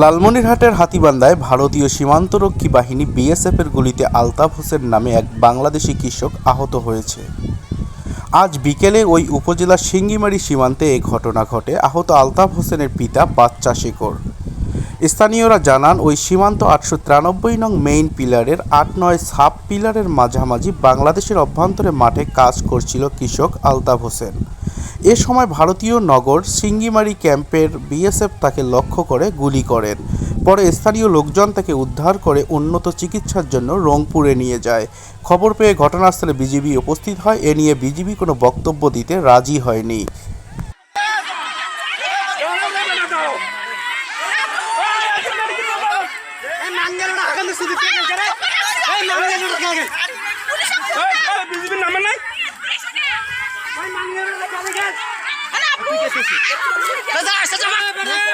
লালমনিরহাটের হাতিবান্ধায় ভারতীয় সীমান্তরক্ষী বাহিনী বিএসএফের গুলিতে আলতাফ হোসেন নামে এক বাংলাদেশি কৃষক আহত হয়েছে। আজ বিকেলে ওই উপজেলার সিঙ্গিমারি সীমান্তে এ ঘটনা ঘটে। আহত আলতাফ হোসেনের পিতা বাচ্চা শেখর। স্থানীয়রা জানান, ওই সীমান্ত আটশো তিরানব্বই নং মেইন পিলারের আট নয় সাব পিলারের মাঝামাঝি বাংলাদেশের অভ্যন্তরে মাঠে কাজ করছিল কৃষক আলতাফ হোসেন। এ সময় ভারতীয় নগর সিঙ্গিমারি ক্যাম্পের বিএসএফ তাকে লক্ষ্য করে গুলি করেন। পরে স্থানীয় লোকজন তাকে উদ্ধার করে উন্নত চিকিৎসার জন্য রংপুরে নিয়ে যায়। খবর পেয়ে ঘটনাস্থলে বিজিবি উপস্থিত হয়। এ নিয়ে বিজিবি কোনো বক্তব্য দিতে রাজি হয়নি। বিজেপির নামে নাই দাদা